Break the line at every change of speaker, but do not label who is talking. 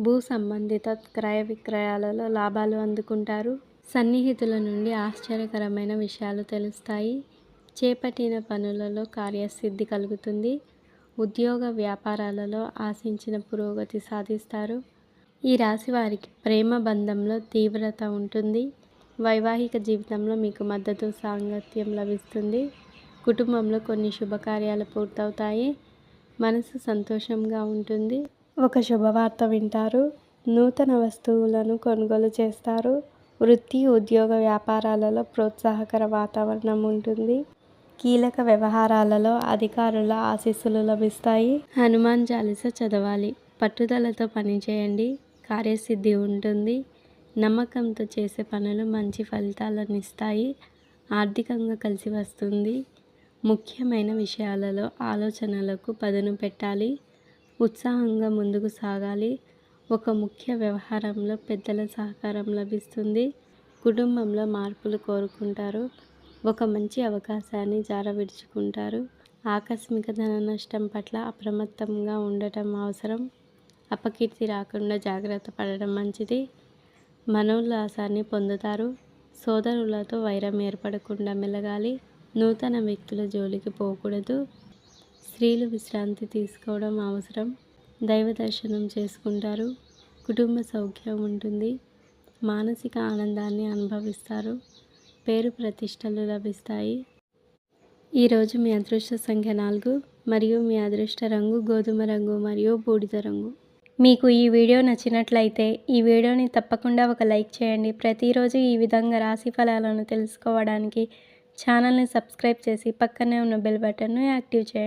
భూ సంబంధిత క్రయ విక్రయాలలో లాభాలు అందుకుంటారు. సన్నిహితుల నుండి ఆశ్చర్యకరమైన విషయాలు తెలుస్తాయి. చేపట్టిన పనులలో కార్యసిద్ధి కలుగుతుంది. ఉద్యోగ వ్యాపారాలలో ఆశించిన పురోగతి సాధిస్తారు. ఈ రాశి వారికి ప్రేమ బంధంలో తీవ్రత ఉంటుంది. వైవాహిక జీవితంలో మీకు మద్దతు సాంగత్యం లభిస్తుంది. కుటుంబంలో కొన్ని శుభకార్యాలు పూర్తవుతాయి. మనసు సంతోషంగా ఉంటుంది. ఒక శుభవార్త వింటారు. నూతన వస్తువులను కొనుగోలు చేస్తారు. వృత్తి ఉద్యోగ వ్యాపారాలలో ప్రోత్సాహకర వాతావరణం ఉంటుంది. కీలక వ్యవహారాలలో అధికారుల ఆశీస్సులు లభిస్తాయి. హనుమాన్ చాలీస చదవాలి. పట్టుదలతో పనిచేయండి. కార్యసిద్ధి ఉంటుంది. నమ్మకంతో చేసే పనులు మంచి ఫలితాలను ఇస్తాయి. ఆర్థికంగా కలిసి వస్తుంది. ముఖ్యమైన విషయాలలో ఆలోచనలకు పదును పెట్టాలి. ఉత్సాహంగా ముందుకు సాగాలి. ఒక ముఖ్య వ్యవహారంలో పెద్దల సహకారం లభిస్తుంది. కుటుంబంలో మార్పులు కోరుకుంటారు. ఒక మంచి అవకాశాన్ని జారవిడుచుకుంటారు. ఆకస్మిక ధన నష్టం పట్ల అప్రమత్తంగా ఉండటం అవసరం. అపకీర్తి రాకుండా జాగ్రత్త పడడం మంచిది. మనోల్లాసాన్ని పొందుతారు. సోదరులతో వైరం ఏర్పడకుండా మెలగాలి. నూతన వ్యక్తుల జోలికి పోకూడదు. స్త్రీలు విశ్రాంతి తీసుకోవడం అవసరం. దైవ దర్శనం చేసుకుంటారు. కుటుంబ సౌఖ్యం ఉంటుంది. మానసిక ఆనందాన్ని అనుభవిస్తారు. పేరు ప్రతిష్టలు లభిస్తాయి. ఈరోజు మీ అదృష్ట సంఖ్య నాలుగు మరియు మీ అదృష్ట రంగు గోధుమ రంగు మరియు బూడిద రంగు. మీకు ఈ వీడియో నచ్చినట్లయితే ఈ వీడియోని తప్పకుండా ఒక లైక్ చేయండి. ప్రతిరోజు ఈ విధంగా రాశి ఫలాలను తెలుసుకోవడానికి ఛానల్ని సబ్స్క్రైబ్ చేసి పక్కనే ఉన్న బెల్ బటన్ను యాక్టివ్ చేయండి.